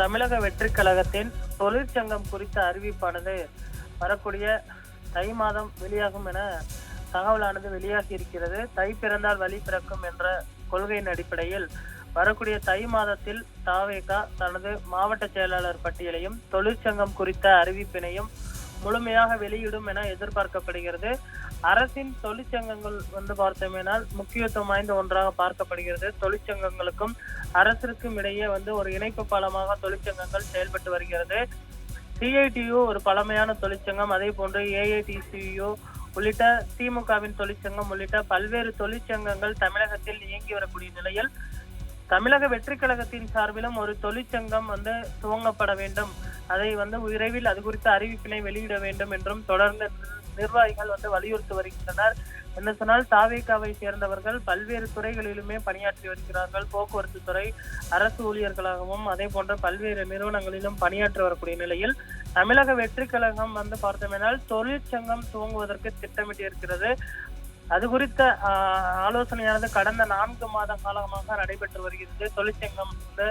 தமிழக வெற்றிக் கழகத்தின் தொழிற்சங்கம் குறித்த அறிவிப்பானது வரக்கூடிய தை மாதம் வெளியாகும் என தகவலானது வெளியாகி இருக்கிறது தை பிறந்தால் வழி பிறக்கும் என்ற கொள்கையின் அடிப்படையில் வரக்கூடிய தை மாதத்தில் தாவேகா தனது மாவட்ட செயலாளர் பட்டியலையும் தொழிற்சங்கம் குறித்த அறிவிப்பினையும் முழுமையாக வெளியிடும் என எதிர்பார்க்கப்படுகிறது. அரசின் தொழிற்சங்கங்கள் வந்து பார்த்தோமேனால் முக்கியத்துவம் வாய்ந்த ஒன்றாக பார்க்கப்படுகிறது. தொழிற்சங்கங்களுக்கும் அரசிற்கும் இடையே வந்து ஒரு இணைப்பு பாலமாக தொழிற்சங்கங்கள் செயல்பட்டு வருகிறது. சிஐடியு ஒரு பழமையான தொழிற்சங்கம். அதே போன்று ஏஐடிசியு உள்ளிட்ட திமுகவின் தொழிற்சங்கம் உள்ளிட்ட பல்வேறு தொழிற்சங்கங்கள் தமிழகத்தில் இயங்கி வரக்கூடிய நிலையில் தமிழக வெற்றி கழகத்தின் சார்பிலும் ஒரு தொழிற்சங்கம் வந்து துவங்கப்பட வேண்டும். அதை வந்து விரைவில் அது குறித்த அறிவிப்பினை வெளியிட வேண்டும் என்றும் தொடர்ந்து நிர்வாகிகள் வந்து வலியுறுத்தி வருகின்றனர். என்ன சொன்னால் தாவேக்காவை சேர்ந்தவர்கள் பல்வேறு துறைகளிலுமே பணியாற்றி வருகிறார்கள். போக்குவரத்து துறை அரசு ஊழியர்களாகவும் அதே போன்ற பல்வேறு நிறுவனங்களிலும் பணியாற்றி வரக்கூடிய நிலையில் தமிழக வெற்றி கழகம் வந்து பார்த்தோமேனால் தொழிற்சங்கம் துவங்குவதற்கு திட்டமிட்டிருக்கிறது. அது குறித்த ஆலோசனையானது கடந்த நான்கு மாத காலமாக நடைபெற்று வருகிறது. தொழிற்சங்கம் வந்து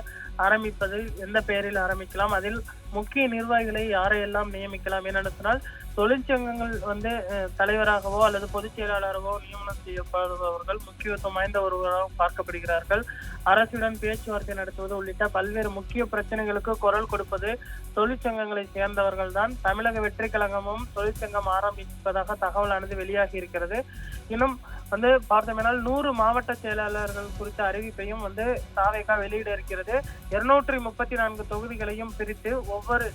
ஆரம்பிப்பது எந்த பெயரில் ஆரம்பிக்கலாம்? அதில் முக்கிய நிர்வாகிகளை யாரையெல்லாம் நியமிக்கலாம் என்னென்னு சொன்னால் தொழிற்சங்கங்கள் வந்து தலைவராகவோ அல்லது பொதுச் செயலாளராகவோ நியமனம் செய்யப்படுபவர்கள் முக்கியத்துவம் வாய்ந்த ஒருவராக பார்க்கப்படுகிறார்கள். அரசுடன் பேச்சுவார்த்தை நடத்துவது உள்ளிட்ட பல்வேறு முக்கிய பிரச்சனைகளுக்கு குரல் கொடுப்பது தொழிற்சங்கங்களை சேர்ந்தவர்கள் தான் தமிழக வெற்றி கழகமும் தொழிற்சங்கம் ஆரம்பிப்பதாக தகவலானது வெளியாகி இருக்கிறது. இன்னும் வந்து பார்த்தோம்னால் நூறு மாவட்ட செயலாளர்கள் குறித்த அறிவிப்பையும் வந்து தாவேகா வெளியிட இருக்கிறது. இருநூற்றி முப்பத்தி நான்கு தொகுதிகளையும் பிரித்து ஒவ்வொரு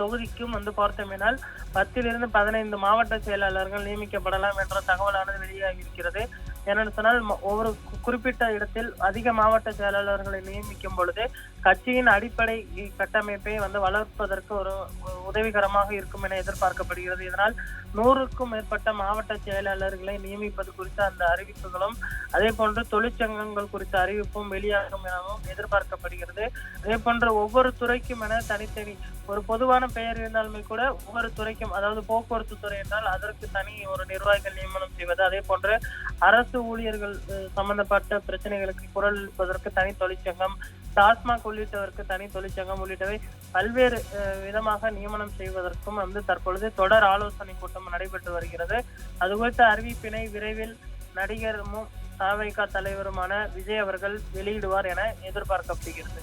தொகுதிக்கும் வந்து பார்த்தோமேனால் பத்திலிருந்து பதினைந்து மாவட்ட செயலாளர்கள் நியமிக்கப்படலாம் என்ற தகவலானது வெளியாகி இருக்கிறது. என்னென்னு சொன்னால் ஒவ்வொரு குறிப்பிட்ட இடத்தில் அதிக மாவட்ட செயலாளர்களை நியமிக்கும் பொழுது கட்சியின் அடிப்படை கட்டமைப்பை வந்து வளர்ப்பதற்கு ஒரு உதவிகரமாக இருக்கும் என எதிர்பார்க்கப்படுகிறது. இதனால் நூறுக்கும் மேற்பட்ட மாவட்ட செயலாளர்களை நியமிப்பது குறித்த அந்த அறிவிப்புகளும் அதே போன்று தொழிற்சங்கங்கள் குறித்த அறிவிப்பும் வெளியாகும் எனவும் எதிர்பார்க்கப்படுகிறது. அதே போன்று ஒவ்வொரு துறைக்கும் என தனித்தனி ஒரு பொதுவான பெயர் இருந்தாலுமே கூட ஒவ்வொரு துறைக்கும் அதாவது போக்குவரத்து துறை என்றால் அதற்கு தனி ஒரு நிர்வாகிகள் நியமனம் செய்வது. அதே போன்று அரசு ஊழியர்கள் சம்பந்தப்பட்ட பிரச்சனைகளுக்கு குரல் எழுப்பதற்கு தனி தொழிற்சங்கம் டாஸ்மாக் உள்ளிட்டவருக்கு தனி தொழிற்சங்கம் உள்ளிட்டவை பல்வேறு விதமாக நியமனம் செய்வதற்கும் வந்து தற்பொழுது தொடர் ஆலோசனை கூட்டம் நடைபெற்று வருகிறது. அது குறித்த அறிவிப்பினை விரைவில் நடிகரும் தாவைக்கா தலைவருமான விஜய் அவர்கள் வெளியிடுவார் என எதிர்பார்க்கப்படுகிறது.